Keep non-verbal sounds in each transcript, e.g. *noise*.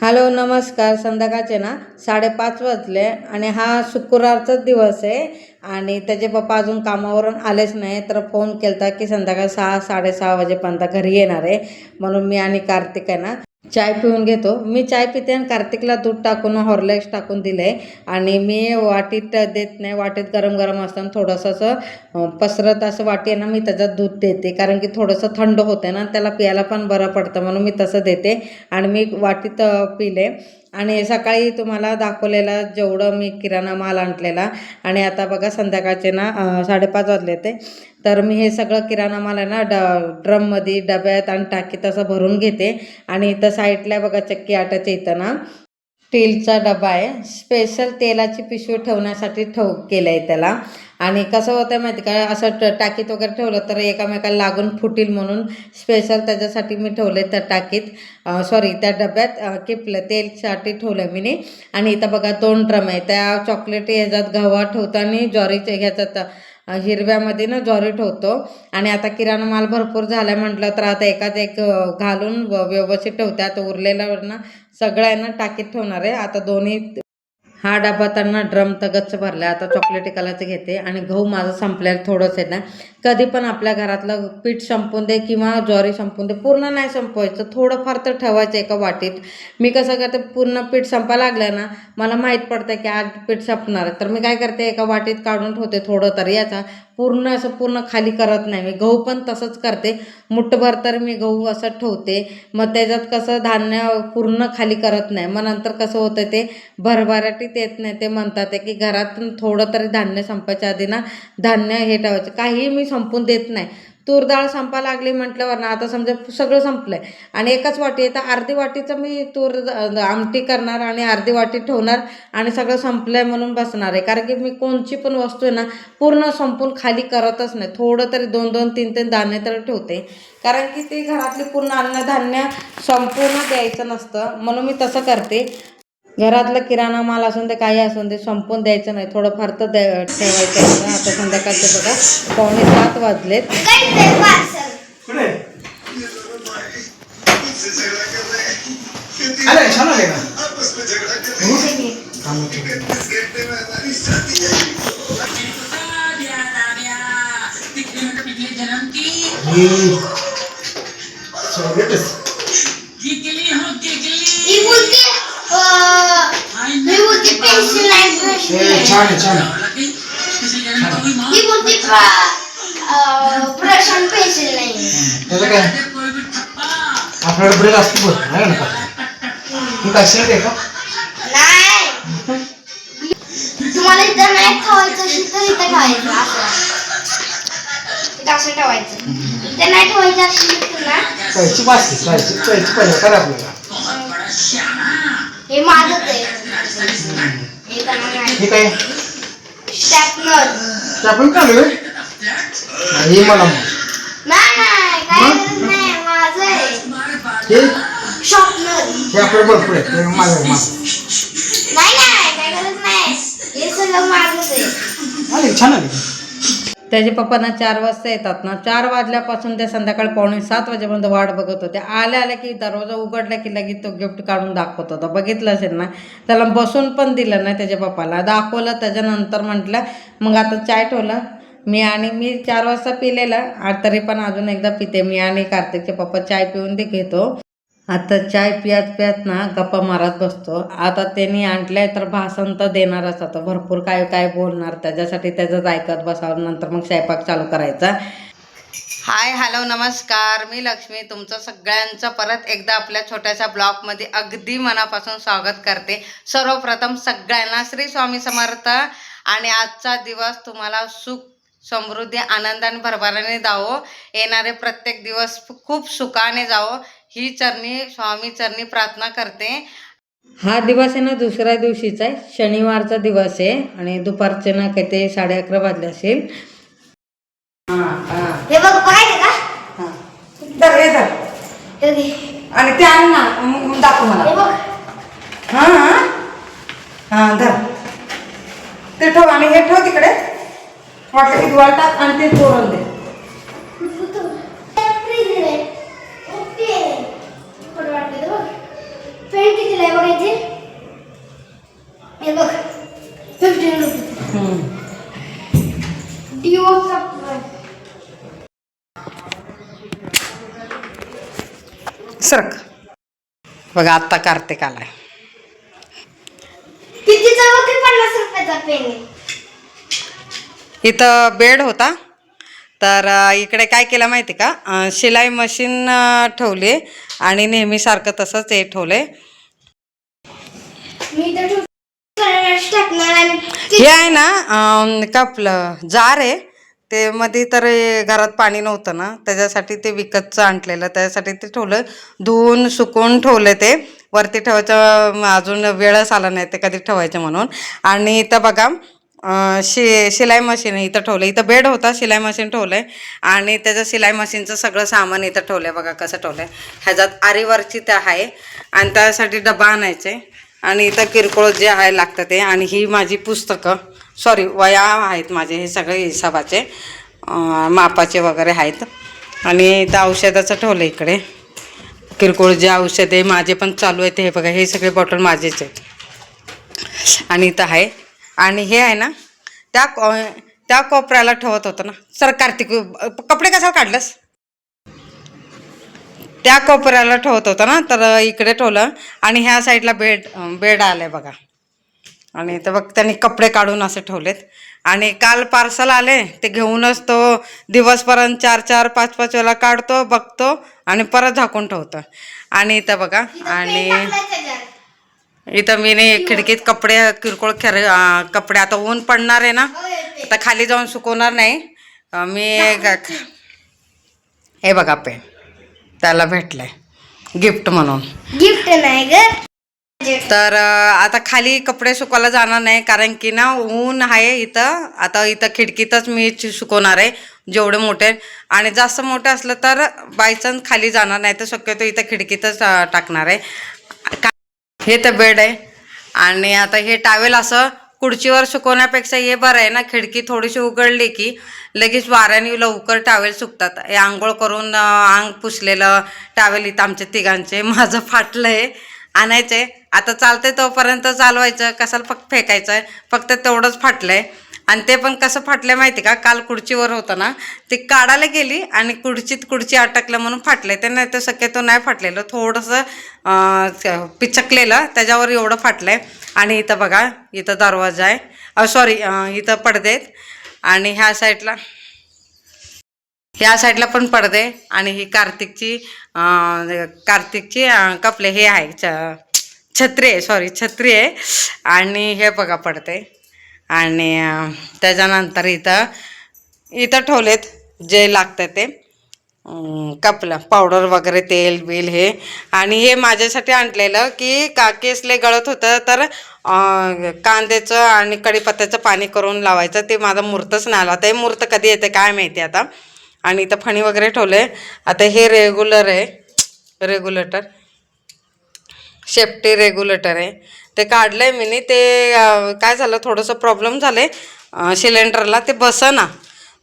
Hello नमस्कार. संध्याकाळचे ना साडेपाच वाजले आणि हा शुक्रवारचाच दिवस आहे आणि त्याचे पप्पा अजून कामावरून आलेच नाही तर फोन केलता की संध्याकाळी सहा साडेसहा वाजेपर्यंत घरी येणार आहे. म्हणून मी आणि कार्तिक आहे ना चाय पिऊन घेतो. मी चाय पिते आणि कार्तिकला दूध टाकून हॉर्लेक्स टाकून दिले. आणि मी वाटीत देत नाही. वाटीत गरम गरम असताना थोडंसं असं पसरत असं वाटी आहे ना मी त्याच्यात दूध देते. कारण की थोडंसं थंड होते ना त्याला प्यायला पण बरं पडतं म्हणून मी तसं देते. आणि मी वाटीत पिले. आणि सकाळी तुम्हाला दाखवलेला जेवढं मी किराणा माल आणलेला आणि आता बघा संध्याकाळचे ना साडेपाच वाजले ते तर मी हे सगळं किराणा माल आहे ना ड ड्रममध्ये डब्यात आणि टाकीत असं भरून घेते. आणि इथं साईडला बघा चक्की आटाच्या इथं ना स्टीलचा डबा आहे. स्पेशल तेलाची पिशवी ठेवण्यासाठी ठेव केलं आहे त्याला. आणि कसं होतं आहे माहिती का? असं ट टाकीत वगैरे ठेवलं तर एकामेकाला लागून फुटील म्हणून स्पेशल त्याच्यासाठी मी ठेवले त्या टाकीत. सॉरी त्या डब्यात किपलं. तेलसाठी ठेवलं मी नी आणि इथं बघा दोन ड्रम आहे. त्या चॉकलेटी ह्याच्यात गव्हा ठेवतो आणि ज्वारीच्या ह्याच्यात हिरव्यामध्ये ना ज्वारी ठेवतो आणि आता किराणा माल भरपूर झाला म्हटलं तर आता एकाच एक घालून व- व्यवस्थित ठेवते. आता उरलेल्यावर ना सगळं ना टाकीत ठेवणार आहे. आता दोन्ही हा डबा त्यांना ड्रम तर गच्च भरला आता चॉकलेटी कलरचं घेते आणि गहू माझं संपल्याला थोडंच आहे ना. कधी पण आपल्या घरातलं पीठ संपून दे किंवा ज्वारी संपून दे पूर्ण नाही संपवायचं. थोडंफार तर ठेवायचं एका वाटीत. मी कसं करते पूर्ण पीठ संपायला लागलं ना मला माहीत पडतं की आज पीठ संपणार आहे. तर मी काय करते एका वाटीत काढून ठेवते थोडं तर. याचा पूर्ण असं पूर्ण खाली करत नाही मी. गहू पण तसंच करते. मुठभर तर मी गहू असं ठेवते. मग त्याच्यात कसं धान्य पूर्ण खाली करत नाही. मग नंतर कसं होतं ते भरभराटीत येत नाही. ते म्हणतात आहे की घरातून थोडं तरी धान्य संपायच्या आधी ना धान्य हे ठेवायचं. काहीही मी संपून देत नाही. तूर डाळ संपा लागली म्हटल्यावर ना आता समजा सगळं संपलं आहे आणि एकाच वाटी आहे तर अर्धी वाटीचं मी तूर आमटी करणार आणि अर्धी वाटी ठेवणार आणि सगळं संपलं आहे म्हणून बसणार आहे. कारण की मी कोणची पण वस्तू आहे ना पूर्ण संपून खाली करतच नाही. थोडं तरी दोन दोन तीन तीन धान्य तर ठेवते. कारण की ते घरातली पूर्ण अन्नधान्य संपूर्ण द्यायचं नसतं. म्हणून मी तसं करते. घरातलं किराणा माल असून ते काही असून ते संपून द्यायचं नाही. थोडंफार तर द्या ठेवायचं असतं आता संध्याकाळचे बघा. पावणे सात वाजलेत. ते हे छान आहे छान आहे. ही ब्रश आणि पेन्सिल नाही त्याचं काय आपल्याकडे ब्रेक असतो बघ आहे ना? तू काय आहे का? नाही. तुम्हाला इथं नाही ठेवायचं असेल तर इथं ठेवायचं असं. इथं असं ठेवायचं. इथं नाही ठेवायचं असेल तर ना. कायची पाहिजे करा आपल्याला हे माझंच आहे. हे काय स्टॅपनर आपण चालू आहे? हे मला. नाही. नाही काय गरज नाही माझं आहे. हे? शॉर्पनर हे आपलं भरपूर आहे. हे माझं नाही नाही काय गरज नाही. हे सगळं माझंच आहे. छान आले त्याचे पप्पा ना चार वाजता येतात ना. चार वाजल्यापासून ते संध्याकाळी पावणे सात वाजेपर्यंत वाट बघत होते. आल्या आल्या की दरवाजा उघडला की लगेच तो गिफ्ट काढून दाखवत होता. बघितलं असेल ना? त्याला बसून पण दिलं नाही त्याच्या पप्पाला. दाखवलं त्याच्यानंतर म्हटलं मग आता चाय ठेवलं. मी आणि मी चार वाजता पिलेलं. आ- तरी पण अजून एकदा पिते. मी आणि कार्तिकचे पप्पा चाय पिऊन ते घेतो. आता चाय पियात पियात ना गप्पा मारत बसतो. आता त्यांनी आणलंय तर भाषण तर देणारच आता. भरपूर काय काय बोलणार त्याच्यासाठी त्याचंच ऐकत बसावं. नंतर मग स्वयंपाक चालू करायचा. हाय हॅलो नमस्कार. मी लक्ष्मी. तुमचं सगळ्यांचं परत एकदा आपल्या छोट्याशा ब्लॉगमध्ये अगदी मनापासून स्वागत करते. सर्वप्रथम सगळ्यांना श्री स्वामी समर्थ. आणि आजचा दिवस तुम्हाला सुख समृद्धी आनंदाने भरभराने जावो. येणारे प्रत्येक दिवस खूप सुखाने जावो. ही चरणी स्वामी चरणी प्रार्थना करते. हा दिवस आहे ना दुसऱ्या दिवशीचा आहे. शनिवारचा दिवस आहे आणि दुपारचे ना काही ते साडे अकरा वाजले असेल. हां हां. हे बघ पाहिजे का? हां. धर हे धर. हे घे. आणि ते आण ना मग मग दाखव हे मला बघ. हां हां. हां धर. ते ठेव आणि हे ठेव तिकडे. वाटलं की टाक आणि ते तोरण दे. हे बघ फिफ्टीन रुपीज. डिओ सरक. बघा आत्ता कार्तिक आलाय. कितीचा बघ की पन्नास रुपयाचा पेन. आहे इथं बेड होता. तर इकडे काय केलं माहिती का? शिलाई मशीन ठेवली. आणि नेहमीसारखं तसंच हे ठेवले. मी तर टाकणार आणि हे आहे ना अम, का आपलं जार आहे. ते मध्ये तर हे घरात पाणी नव्हतं ना. त्याच्यासाठी ते विकतचं आणलेलं. त्याच्यासाठी ते ठेवलं. धुवून सुकून ठेवलं ते. वरती ठेवायचं अजून वेळच आला नाही ते कधी ठेवायचं म्हणून. आणि इथं बघा अं, शि शिलाई मशीन इथं ठेवलं इथं बेड होता शिलाई मशीन ठेवलंय. आणि त्याचं शिलाई मशीनचं सगळं सामान इथं ठेवलंय. बघा कसं ठेवलंय. ह्याच्यात आरीवरची ते आहे. आणि त्यासाठी डबा आणायचे. आणि इथं किरकोळ जे आहे लागतं ते. आणि ही माझी पुस्तकं सॉरी वया आहेत माझे हे सगळे हिसाबाचे मापाचे वगैरे आहेत. आणि इथं औषधाचं ठेवलं इकडे. किरकोळ जे औषध आहे माझे पण चालू आहेत हे बघा हे सगळे बॉटल माझेच आहेत. आणि इथं आहे. आणि हे आहे ना त्या को- त्या कोपऱ्याला ठेवत होतं ना सर कार्तिक कपडे कसा काढलंस? त्या कोपऱ्याला ठेवत होतं ना तर इकडे ठेवलं आणि ह्या साईडला बेड बेड आलं आहे बघा आणि इथं बघ त्यांनी कपडे काढून असे ठेवलेत आणि काल पार्सल आले ते घेऊनच तो दिवसपर्यंत चार चार पाच पाच वेळा काढतो बघतो आणि परत झाकून ठेवतो आणि इथं बघा आणि. इथं मी नाही खिडकीत कपडे किरकोळ खेर कपडे आता ऊन पडणार आहे ना. आता खाली जाऊन सुकवणार नाही मी हे बघा पेन त्याला भेटलंय. गिफ्ट म्हणून. गिफ्ट नाही ग. तर आता खाली कपडे सुकवायला जाणार नाही कारण की ना ऊन आहे इथं. आता इथं खिडकीतच मी सुकवणार आहे जेवढे मोठे आणि जास्त मोठे असलं तर बायचान्स खाली जाणार नाही तर शक्यतो इथं खिडकीतच टाकणार आहे. का- हे तर बेड आहे. आणि आता हे टावेल असं खुर्चीवर सुकवण्यापेक्षा हे बरं आहे ना खिडकी थोडीशी उघडली की लगेच वाऱ्याने लवकर टावेल सुकतात. हे आंघोळ करून अंग पुसलेलं टावेल इथं आमच्या तिघांचे. *laughs* माझं फाटलं आहे आणायचं आहे आता चालतंय तोपर्यंत चालवायचं. कशाला फक्त फेकायचं आहे फक्त तेवढंच फाटलं आहे आणि ते पण कसं फाटलं माहिती का? काल खुर्चीवर होतं ना ती काढायला गेली आणि खुर्चीत खुर्ची अटकलं म्हणून फाटलं ते नाही तर शक्यतो नाही फाटलेलं. थोडंसं पिचकलेलं त्याच्यावर एवढं फाटलं आहे आणि इथं बघा इथं दरवाजा आहे. सॉरी इथं पडदे आणि ह्या साईडला ह्या साईडला पण पडदे आणि ही कार्तिकची कार्तिकची कपले हे आहे छ- छत्री आहे सॉरी छत्री आहे. आणि हे बघा पडते आणि त्याच्यानंतर इथं इथं ठेवलेत जे लागतं ते कपलं पावडर वगैरे तेल बिल हे. आणि हे माझ्यासाठी आणलेलं की का केसले गळत होतं तर कांद्याचं आणि कढीपत्त्याचं पाणी करून लावायचं. ते माझा मूर्तच नाही आला. ते मूर्त कधी येते काय माहिती आता. आणि इथं फणी वगैरे ठेवले आता हे रेग्युलर आहे. रेग्युलेटर. शेफ्टी रेग्युलेटर आहे. ते काढलं आहे मी ते काय झालं थोडंसं प्रॉब्लेम झाले सिलेंडरला ते बसना.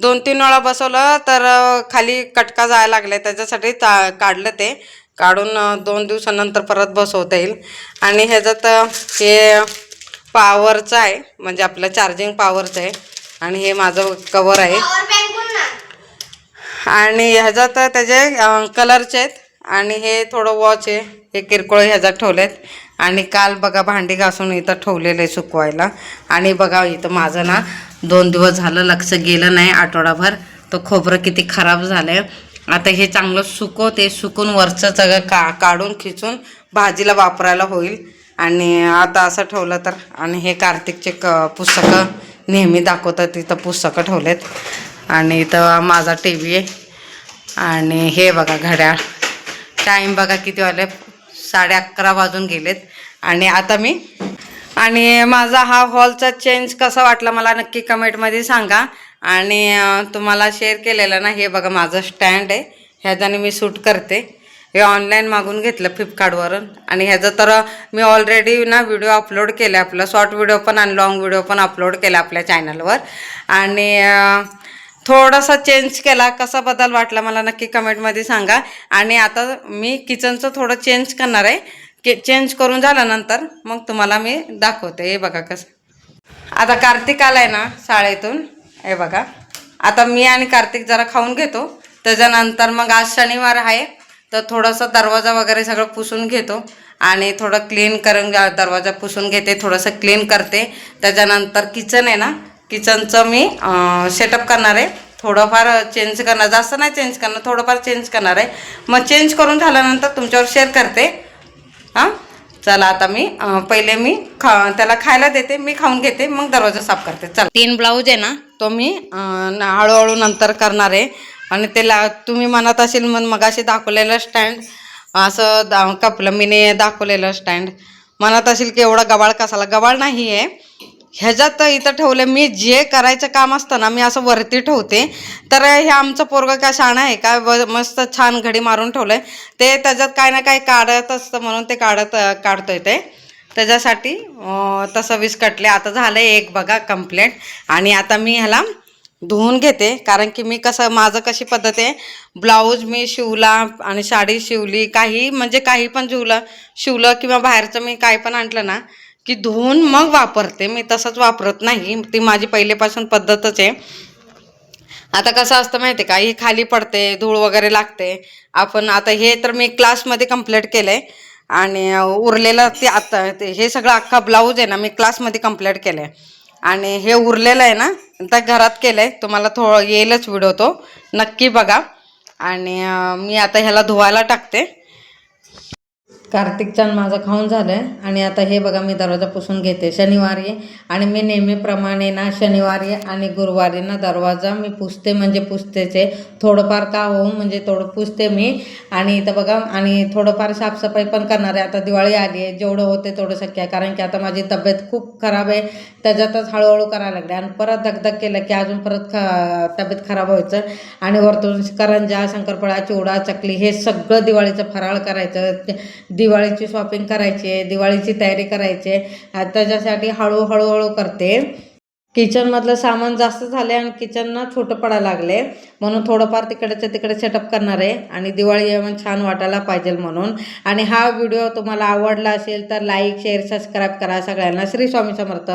दोन तीन वेळा बसवलं तर खाली कटका जायला लागले त्याच्यासाठी ता काढलं ते. काढून दोन दिवसानंतर परत बसवता येईल. आणि ह्याच्यात हे पॉवरचं आहे. म्हणजे आपलं चार्जिंग पॉवरचं आहे. आणि हे माझं कवर आहे. आणि ह्याच्यात त्याचे कलरचे आहेत. आणि हे थोडं वॉच आहे. हे किरकोळ ह्याच्यात ठेवलेत. आणि काल बघा भांडी घासून इथं ठेवलेलं आहे सुकवायला. आणि बघा इथं माझं ना दोन दिवस झालं लक्ष गेलं नाही आठवडाभर. तर खोबरं किती खराब झालं आहे आता हे चांगलं सुकवते सुकून वरचं सगळं का काढून खिचून भाजीला वापरायला होईल. आणि आता असं ठेवलं तर आणि हे कार्तिकचे क पुस्तकं नेहमी दाखवतात तिथं पुस्तकं ठेवलेत. आणि इथं माझा टी व्ही आहे. आणि हे बघा घड्याळ. टाईम बघा किती वाले साडे अकरा वाजून गेलेत. आणि आता मी आणि माझा हा हॉलचा चेंज कसा वाटला मला नक्की कमेंटमध्ये सांगा. आणि तुम्हाला शेअर केलेलं ना हे बघा माझं स्टँड आहे. ह्याच्याने मी सूट करते. हे ऑनलाईन मागून घेतलं फ्लिपकार्टवरून आणि ह्याचं तर मी ऑलरेडी ना व्हिडिओ अपलोड केले आपलं. शॉर्ट व्हिडिओ पण आणि लॉंग व्हिडिओ पण अपलोड केला आपल्या चॅनलवर आणि थोडासा चेंज केला कसा बदल वाटला मला नक्की कमेंटमध्ये सांगा. आणि आता मी किचनचं थोडं चेंज करणार आहे. के चेंज करून झाल्यानंतर मग तुम्हाला मी दाखवते. हे बघा कसं. आता कार्तिक आलाय ना शाळेतून. हे बघा. आता मी आणि कार्तिक जरा खाऊन घेतो. त्याच्यानंतर मग आज शनिवार आहे. तर थोडंसं दरवाजा वगैरे सगळं पुसून घेतो. आणि थोडं क्लीन करून दरवाजा पुसून घेते थोडंसं क्लीन करते. त्याच्यानंतर किचन आहे ना किचनचं मी सेटअप करणार आहे. थोडंफार चेंज करणार जास्त नाही चेंज करणार थोडंफार चेंज करणार आहे. मग चेंज करून झाल्यानंतर तुमच्यावर शेअर करते. हां? चला आता मी पहिले मी खा त्याला खायला देते मी खाऊन घेते मग दरवाजा साफ करते. चला. तीन ब्लाऊज आहे ना तो मी न- हळूहळू नंतर करणार आहे. आणि त्याला तुम्ही म्हणत असेल मग मगाशी दाखवलेलं स्टँड असं दा कपलं मीने दाखवलेलं स्टँड म्हणत असेल की एवढा गबाळ कसाला गबाळ नाही आहे ह्याच्यात इथं ठेवलं मी जे करायचं काम असतं ना मी असं वरती ठेवते. तर हे आमचं पोरगं काय शाणं आहे का व- मस्त छान घडी मारून ठेवलंय. ते त्याच्यात काय ना काय काढत असतं म्हणून ते काढत काढतोय ते. त्याच्यासाठी तसं विस्कटले आता झालं एक बघा कंप्लेंट आणि आता मी ह्याला धुवून घेते. कारण की मी कसं माझं कशी पद्धत आहे ब्लाऊज मी शिवला आणि साडी शिवली काही म्हणजे काही पण शिवलं शिवलं किंवा बाहेरचं मी काही पण आणलं ना की धुवून मग वापरते. मी तसंच वापरत नाही. ती माझी पहिलेपासून पद्धतच आहे. आता कसं असतं माहिती आहे का? ही खाली पडते धूळ वगैरे लागते. आपण आता हे तर मी क्लासमध्ये कंप्लीट केलं आहे आणि उरलेलं ते आता ते हे सगळं अख्खा ब्लाऊज आहे ना मी क्लासमध्ये कंप्लीट केलं आहे आणि हे उरलेलं आहे ना त्या घरात केलं आहे तुम्हाला थोडं येईलच व्हिडिओ तो. नक्की बघा. आणि मी आता ह्याला धुवायला टाकते. कार्तिक चांद माझं खाऊन झालं आहे आणि आता हे बघा मी दरवाजा पुसून घेते. शनिवारी आणि मी नेहमीप्रमाणे ना शनिवारी आणि गुरुवारी ना दरवाजा मी पुसते म्हणजे पुसतेचे. थोडंफार का हो म्हणजे थोडं पुसते मी. आणि इथं बघा आणि थोडंफार साफसफाई पण करणार आहे. आता दिवाळी आली आहे जेवढं होते तेवढं शक्य आहे. कारण की आता माझी तब्येत खूप खराब आहे. त्याच्यातच हळूहळू करायला लागले. आणि परत दगदग केलं की अजून परत ख तब्येत खराब व्हायचं. आणि वरतून करंजा शंकरपळा चिवडा चकली हे सगळं दिवाळीचं फराळ करायचं. ते- दिवाळीची शॉपिंग करायची आहे दिवाळीची तयारी करायची. आहे त्याच्यासाठी हळूहळूहळू करते. किचनमधलं सामान जास्त झाले आणि किचन ना छोटं पडायला लागले म्हणून थोडंफार तिकडच्या तिकडे सेटअप करणार आहे. आणि दिवाळी जेवण छान वाटायला पाहिजे म्हणून. आणि हा व्हिडिओ तुम्हाला आवडला असेल तर लाईक शेअर सबस्क्राईब करा सगळ्यांना. श्री स्वामी समर्थ.